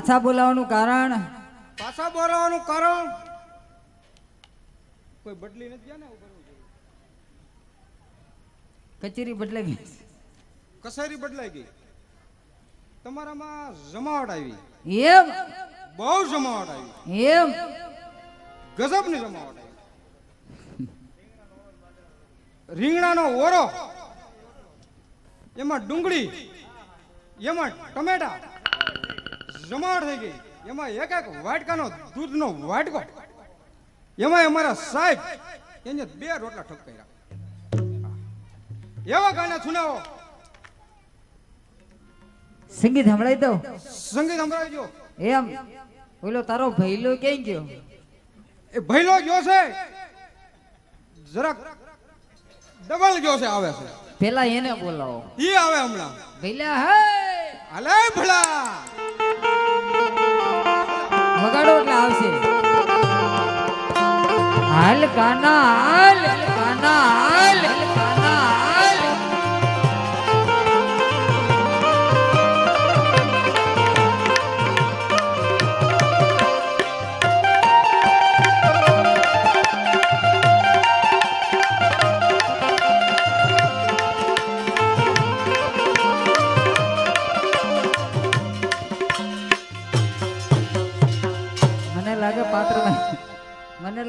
પાછા બોલાવવાનું કારણ? પાછા બોલાવાનું કારણ? કોઈ બદલી નથી ગયા ને કચેરી બદલાઈ ગઈ કસેરી બદલાઈ ગઈ. તમારામાં જમાવટ આવી. એમ? બહુ જમાવટ આવી. એમ? ગજબની જમાવટ આવી. રીંગણાનો ઓરો એમાં ડુંગળી એમાં ટમેટા જમાવટ થઈ ગઈ. એમાં એક એક વાટકાનો દૂધનો વાટકો. એમાં અમારા સાહેબ એને બે રોટલા ઠપકાર્યા એવા ગાના સુનાવો. સંગીત સંભળાઈ દો. સંગીત સંભળાવજો. એમ. ઓલો તારો ભૈલો ક્યાં ગયો? એ ભૈલો ગયો છે. જરાક ડબલ ગયો છે આવે છે. પેલા એને બોલાવો. ઈ આવે હમણાં. ભૈલા હે! અલે ભલા. વગાડો એટલે આવશે. હાલ કાના હાલ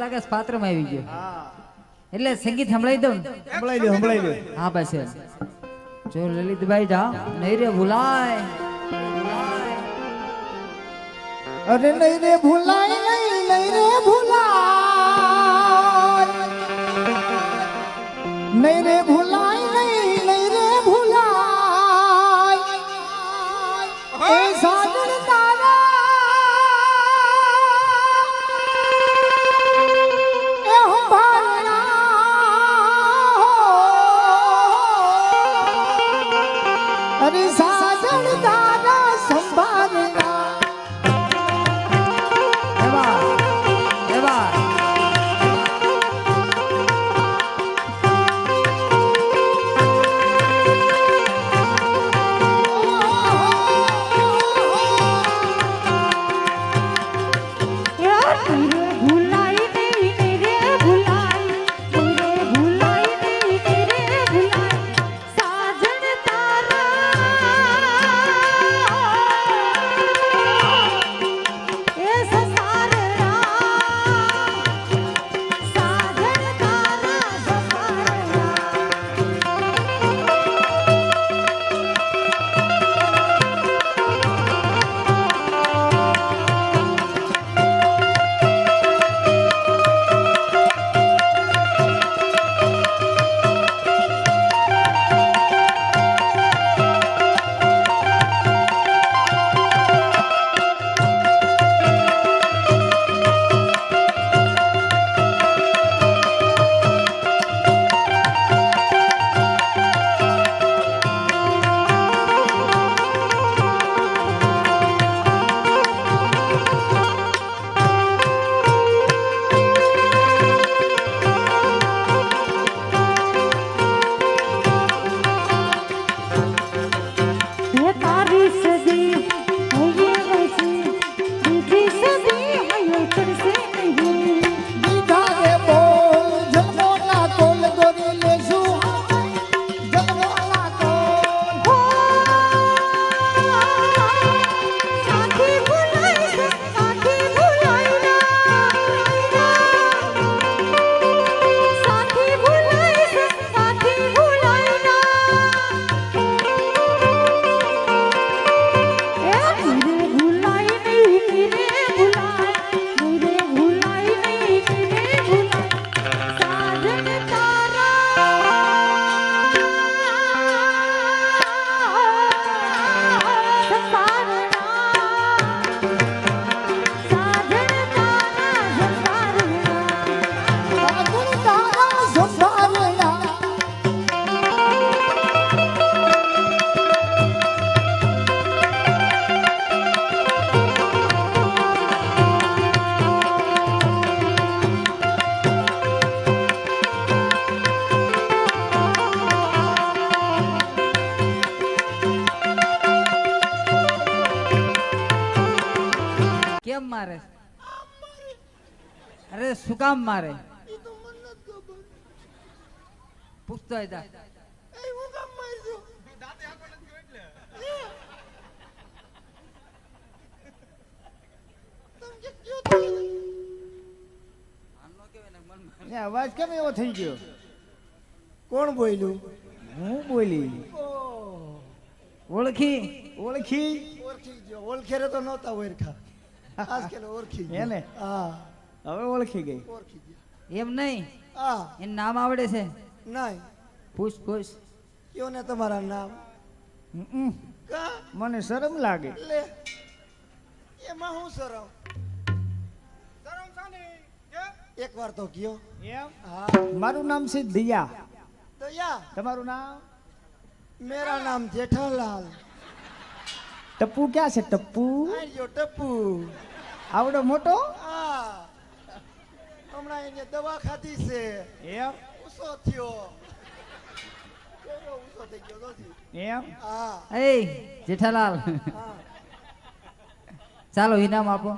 લાગે પાત્રમાં આવી ગયો. એટલે સંગીત સંભળાઈ દઉં? સંભળાઈ દો સંભળાઈ દો હા બસ જો લલિતભાઈ જા નહીં રે ભૂલાય. અરે નહીં રે ભૂલાય નહીં નહીં રે ભૂલાય. કામ મારે? પૂછતો હતા કે અવાજ કેમ એવો થઈ ગયો? કોણ બોલ્યું? હું બોલી. ઓળખી ઓળખી. ઓળખી ગયો. ઓળખેરે તો નહોતા ઓળખા. આજકાલ ઓળખી ગયો. એને? હા. હવે ઓળખી ગઈ. ઓળખી ગયા. એમ નહીં? હા. એનું નામ આવડે છે? નહીં. પૂછ પૂછ. કયો ને તમારા નામ? કા? મને શરમ લાગે. લે. એમાં હું શરમ? એક વાર તો કયો. એમ? હા. મારું નામ છે દિયા. તો યા તમારું નામ? મેરા નામ જેઠાલાલ ટપ્પુ ક્યાં છે ટપ્પુ? ટપ્પુ. આવડો મોટો? હમણાં એને દવા ખાધી છે એમ ઉસો થયો ઉસો થઈ ગયો નથી એમ હા એ જેઠાલાલ ચાલો ઇનામ આપો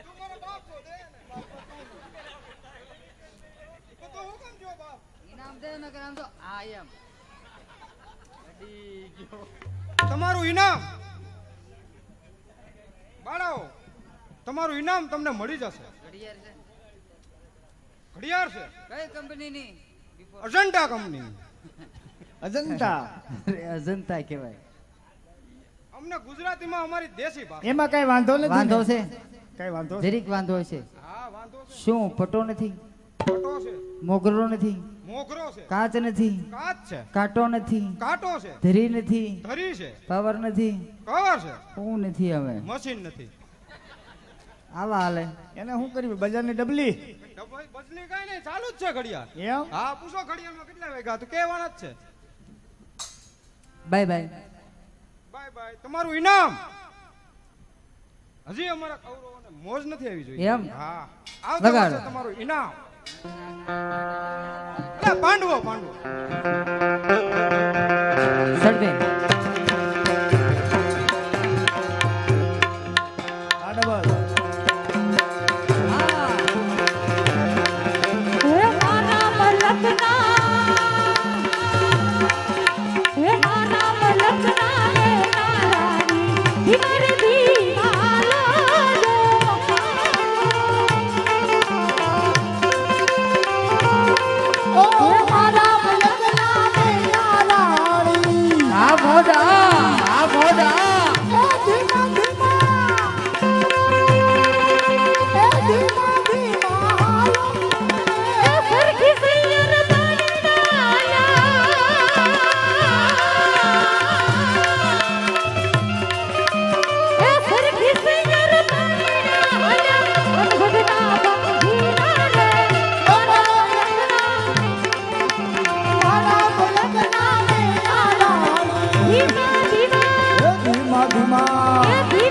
તું મારો બાપ છો, દે ને. તો તો હું કેમ જો બાપ? ઇનામ દે ને આમ તો આ એમ તમારું ઇનામ બાળાઓ તમારું ઇનામ તમને મળી જશે. ઘડિયાળ છે. ઘડિયાળ છે કઈ કંપનીની? અજંટા કંપની. અજંતા અરે અજંતા કહેવાય. અમને ગુજરાતીમાં અમારી દેશી ભાષા. એમાં કઈ વાંધો નથી વાંધો? છે? કઈ વાંધો જરીક વાંધો છે. હા વાંધો છે. શું પટો નથી? પટો છે. મોગરો નથી? મોગરો છે. કાચ નથી? કાચ છે. કાંટો નથી? કાંટો છે. ધરી નથી? ધરી છે. પાવર નથી? કવર છે. હું નથી હવે? મશીન નથી. આવા હાલે એને શું કર્યું? બજારની ડબલી? બદલી કઈ નહીં ચાલુ જ છે ઘડિયાળ. એમ? હા પૂછો ઘડિયાળમાં કેટલા વાગ્યા? તો કહેવાના જ છે. Bye bye. Bye bye. તમારું ઇનામ? હજી અમારા કૌરવોને મોજ નથી આવી જોઈએ એમ? હા. આવતા. વર્ષે તમારું ઇનામ. પાંડવો પાંડવો. સડબે Bebida.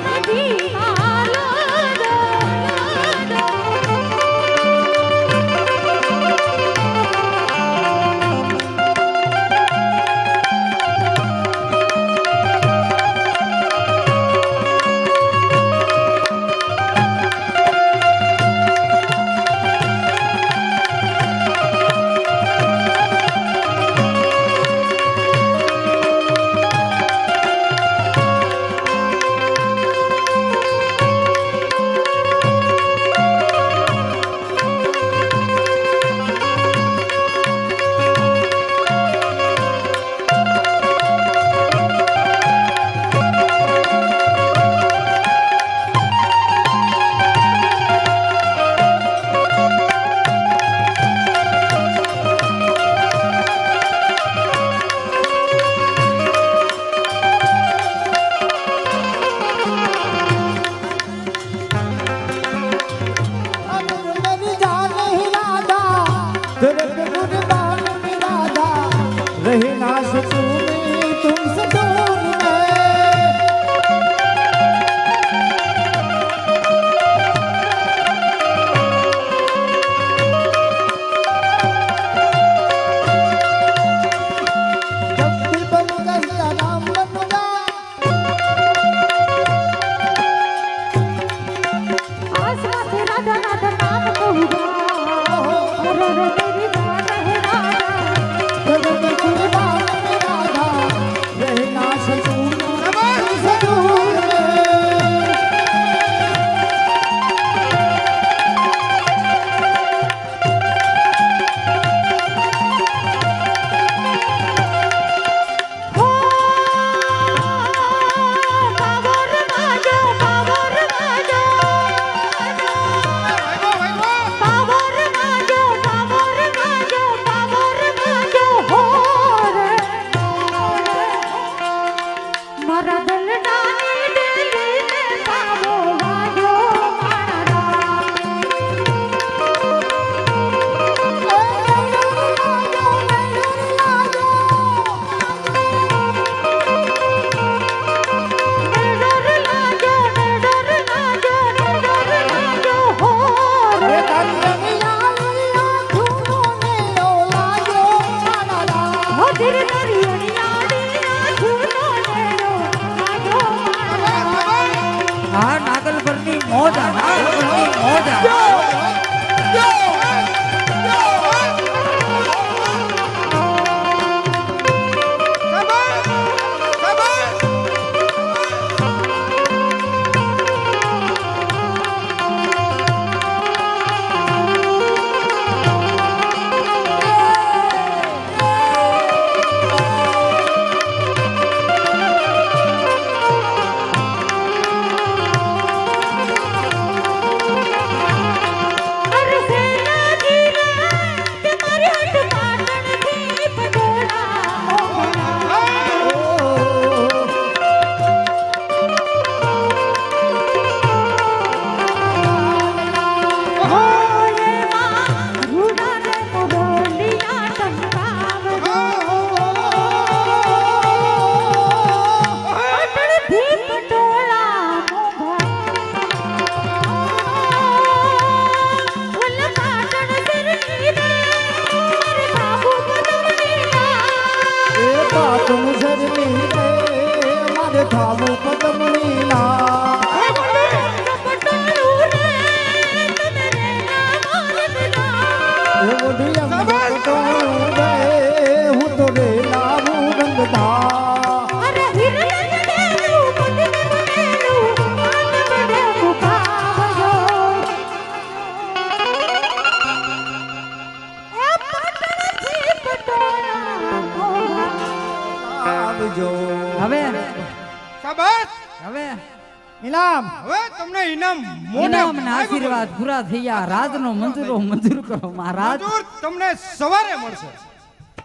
ઇનામ. હવે તમને ઇનામ મોટા ઇનામના આશીર્વાદ પૂરા થયા. રાજનો મંજૂરો મંજૂર કરો મહારાજ. તમને સવારે મળશે.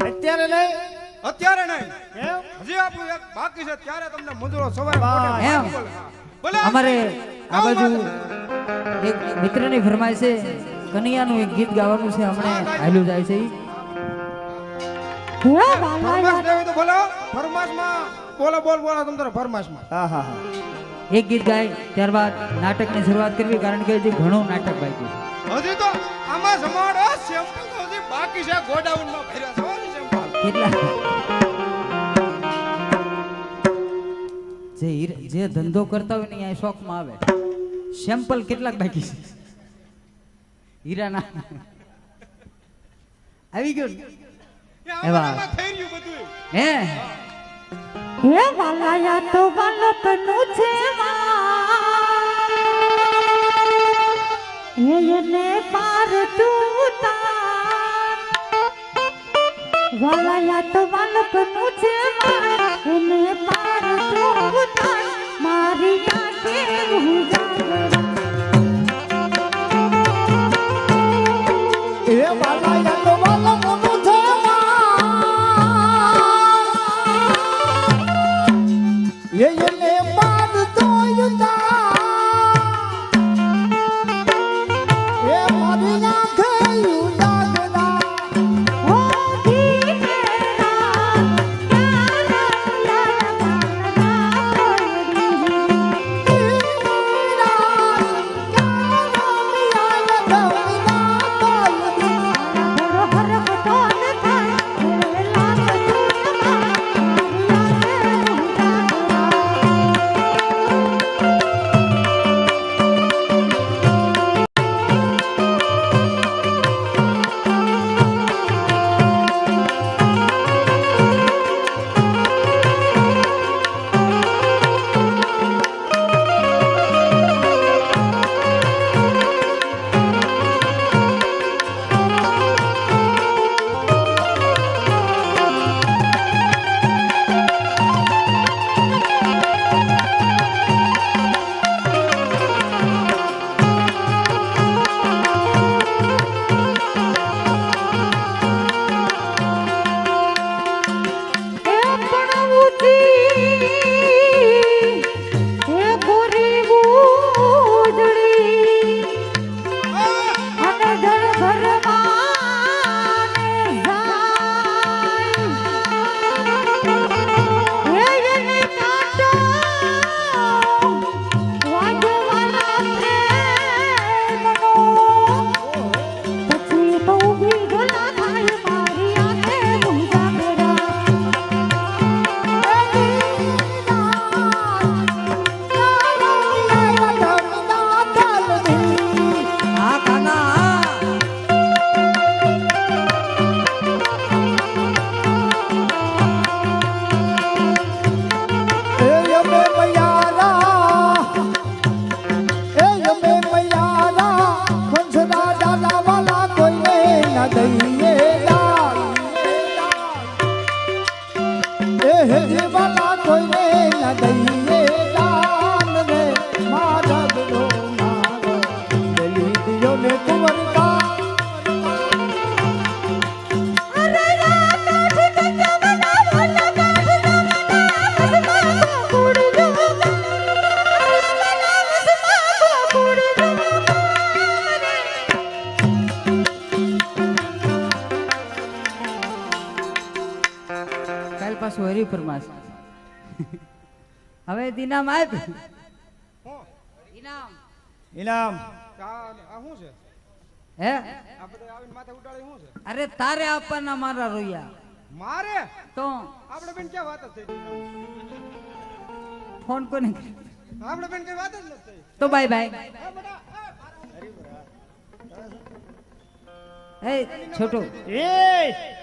અત્યારે નહીં અત્યારે નહીં. હજી આપણું એક બાકી છે. ત્યારે તમને મંજૂરો સવારે. એમ. બોલે. અમારે આ બાજુ. એક મિત્રની ફરમાય છે કનૈયાનું એક ગીત ગાવાનું છે હમણાં હાલ્યું જાય છે. ફરમાશ દેવી તો બોલો. ફરમાશમાં બોલો બોલ બોલો તમ તારે ફરમાશમાં. હા હા હા. એક ગીત ગાય ત્યારબાદ નાટકની શરૂઆત કરવી કારણ કે હજી ઘણું નાટક બાકી છે. હજી તો આમાં સમાડો સેમ્પલ તો હજી બાકી છે ગોડાઉનમાં ભર્યા છે સેમ્પલ કેટલા? જે જે ધંધો કરતા હોય ને અહીંયા શોખમાં આવે. સેમ્પલ કેટલાક બાકી છે? હીરાના. આવી ગયો એ એવા. થઈ રહ્યું બધું હે? હે વાલાયા તો બાલકનું છે માં હે એને પાર તું તાર વાલાયા તો બાલકનું છે એને પાર તું મારી આંખે ઉજાગરા એ વાલા યાદ વાલા મોનું હવે ઇનામ આપ ઇનામ ઇનામ આ શું છે? હે? આ બધા આવીને માથે ઉડાડી શું છે? અરે તારે આપવાના મારા રોયા. મારે? તો? આપણે બેન ક્યાં વાત જ થઈ ફોન કોને આપણે બેન કઈ વાત જ નથી તો બાય બાય. હા, છોટો. એ!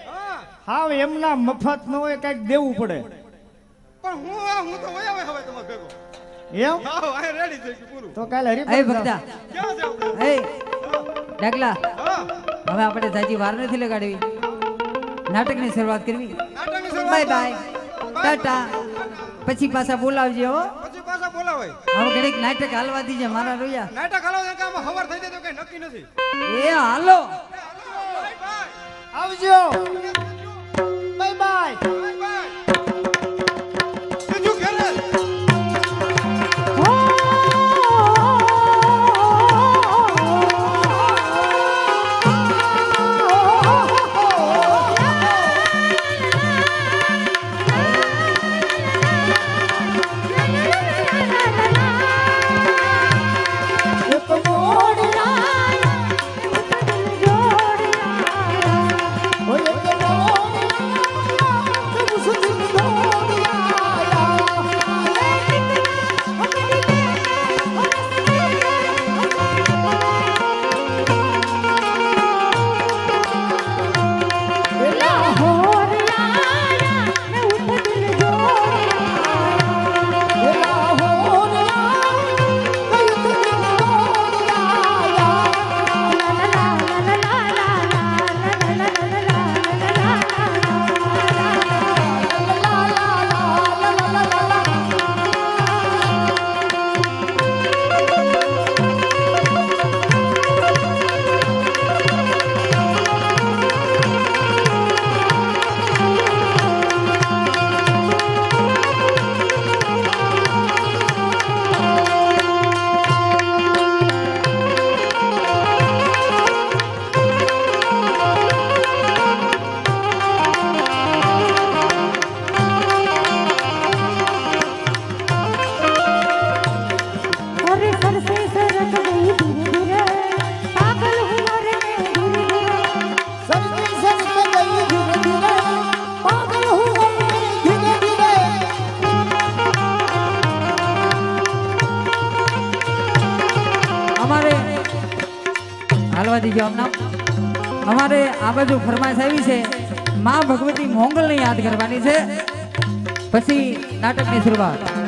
હા. હાવ એમના મફત ન હોય કંઈક દેવું પડે. પણ હું આ હું તો વયા હવે તમારે ભેગો. એમ? આવો આ રેડી થઈ ગયું પૂરું. તો કાલે હરી એ ભક્તા. ક્યાં જાવ આપણે? એ ડાગલા હવે આપણે જાજી વાર નથી લગાડવી. નાટકની શરૂઆત કરવી. નાટકની બાય શરૂઆત બાય ટાટા. પછી પાછા બોલાવજો હો. પછી પાછા બોલાવાય. હવે ઘડીક નાટક હાલવા દીજે મારા રોયા. નાટક હાલો કે આમાં હવાર થઈ જાય તો કઈ નક્કી નથી. એ હાલો. Bye bye. આવજો. બાજુ ફરમાશ આવી છે માં ભગવતી મોંગલને યાદ કરવાની છે. પછી નાટકની શરૂઆત.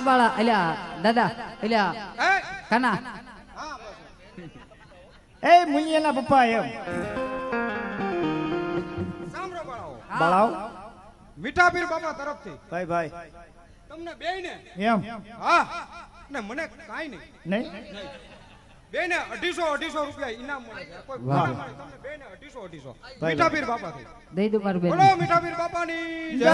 બાળા અલ્યા દાદા અલ્યા એ કાના એ મુનિયાના પપ્પા એમ સાંભળો બાળાઓ બાળાઓ મીઠા બાપા તરફથી ભાઈ ભાઈ તમને બેયને? એમ હા. ને મને કાઈ નહીં. નહીં? બેને અઢીસો અઢીસો રૂપિયા ઇનામ મળે કોઈ તમને બેને અઢીસો અઢીસો. મીઠાપીર બાપા થી દઈ દો મારું બોલો મીઠા પીર બાપાની જય.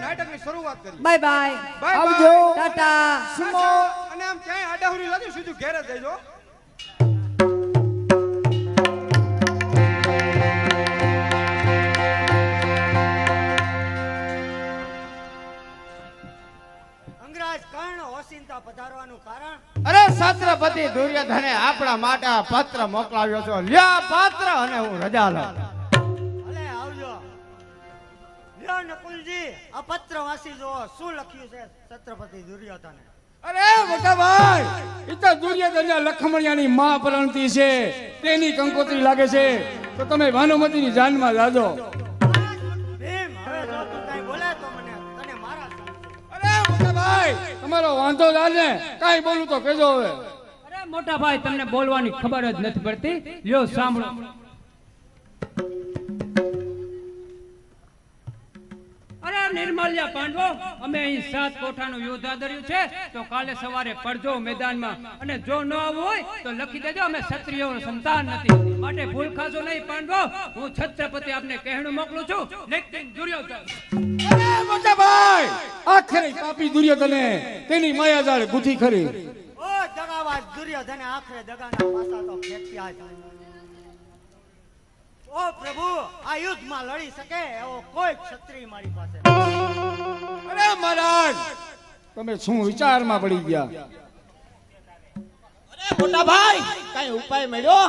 નાટકની શરૂઆત બાય બાય આવજો. ટાટા સુમો. અને આમ ક્યાંય આડાહુરી સીધું ઘેર જ કર્ણ ઓસિંતા પધારવાનું કારણ? અરે છત્રપતિ દુર્યોધને આપણા માટે આ પત્ર મોકલાવ્યો છો. લ્યા પાત્ર અને હું રજા લઉં. લ્યો નકુલજી આ પત્ર વાંચી જુઓ શું લખ્યું છે? છત્રપતિ દુર્યોધને. અરે મોટા ભાઈ એ તો દુર્યોધન લખમણિયાની મા પરણતી છે. તેની કંકોત્રી લાગે છે. તો તમે ભાનુમતીની જાનમાં જાજો. ભીમ હવે જો તું કઈ બોલે તો મને તને મારા સમજે. અરે મોટા તમારો વાંધો જાને કાઈ બોલું તો કેજો હવે. અરે મોટા ભાઈ તમને બોલવાની ખબર જ નથી પડતી. લ્યો સાંભળો. નિર્મલ્યા પાંડવો? અમે અહીં સાત કોઠાનું યુદ્ધ આદર્યું છે. તો કાલે સવારે પડજો મેદાનમાં. અને જો ન આવવું હોય તો લખી દેજો અમે ક્ષત્રિયો સંતાન નથી. માટે ભૂલ ખાશો નહીં પાંડવો. હું છત્રપતિ આપને કહેણું મોકલું છું. લેખિન દુર્યોધન. મોટા ભાઈ આખરે પાપી દુર્યોધને તેની માયાજાળ ગુથી ખરી. ઓ દગાવાજ દુર્યોધને આખરે દગાના પાસા તો ફેંક્યા જ. ઓ પ્રભુ આ યુદ્ધમાં લડી શકે એવો કોઈ ક્ષત્રિય મારી પાસે. અરે મહારાજ! તમે શું વિચારમાં પડી ગયા? મોટા ભાઈ કઈ ઉપાય મળ્યો?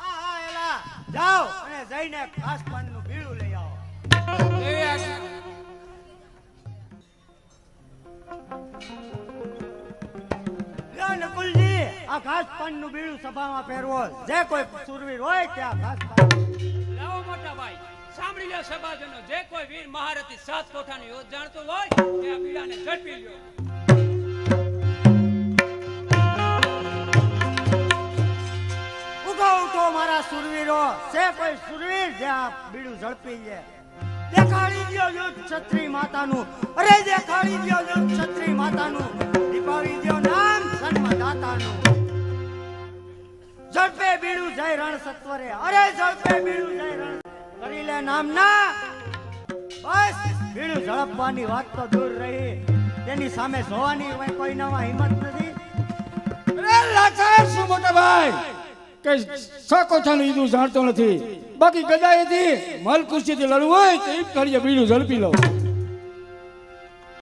હા હા એલા જાઓ અને જઈને ખાસ પાનનું બીડું લઈ આવો. નકુલજી આ ઘાસ પાનનું બીડું સભામાં પહેરવો. જે કોઈ સુરવીર હોય ત્યાં ઘાસ પાન. સાંભળી લો સભાજનો જે કોઈ વીર મહારથી સાત કોઠાનું યોજ જાણતો હોય, તે આ પીડાને ઝડપી લ્યો. ઉઠો મારા સુરવીરો. છે કોઈ સુરવીર જે આ બીડું ઝડપી લે. દેખાડી દો યુદ્ધ છત્રી માતાનું. અરે દેખાડી દો યુદ્ધ છત્રી માતાનું. દીપાવી દો નામ જન્મ દાતાનું ઝડપે બીડું જય રણ સત્વરે. અરે ઝડપે બીડું જય રણ કરી લે નામ ના બસ બીડું ઝડપવાની વાત તો દૂર રહી. તેની સામે જોવાની કોઈ- નવા હિંમત નથી. અરે લાચાર શું મોટા ભાઈ. કે સકોછાનું ઈદું જાણતો નથી. બાકી ગદાએથી મલ કુસ્તીથી લડવું હોય તો ઈ કરીએ, બીડું ઝડપી લો